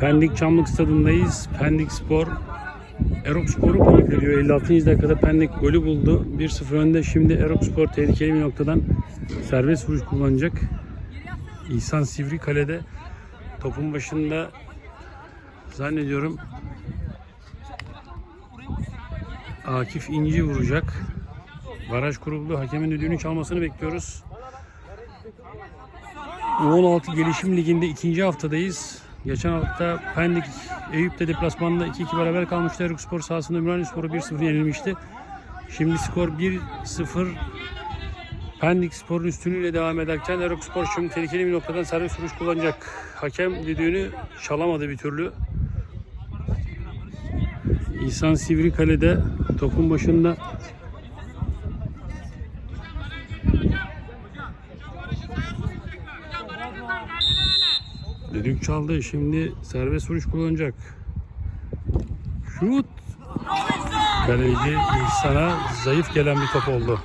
Pendik Çamlık Stadındayız. Pendik Spor Erok Spor'u konuk ediyor. 56. dakikada Pendik golü buldu. 1-0 önde. Şimdi Erok Spor tehlikeli bir noktadan serbest vuruş kullanacak. İhsan Sivri kalede topun başında zannediyorum Akif İnci vuracak. Baraj kuruldu. Hakemin düdüğünü çalmasını bekliyoruz. U16 Gelişim Ligi'nde ikinci haftadayız. Geçen hafta Pendik Eyüp'te deplasmanda 2-2 beraber kalmıştı. Eruk Spor sahasında Ümraniye Spor'u 1-0 yenilmişti. Şimdi skor 1-0 Pendik Spor'un üstünlüğüyle devam ederken Eruk Spor şimdi tehlikeli bir noktadan servis vuruş kullanacak. Hakem düdüğünü çalamadı bir türlü. İhsan Sivri kalede topun başında Düdük çaldı. Şimdi serbest vuruş kullanacak. Şut. Kaleci İhsan'a zayıf gelen bir top oldu.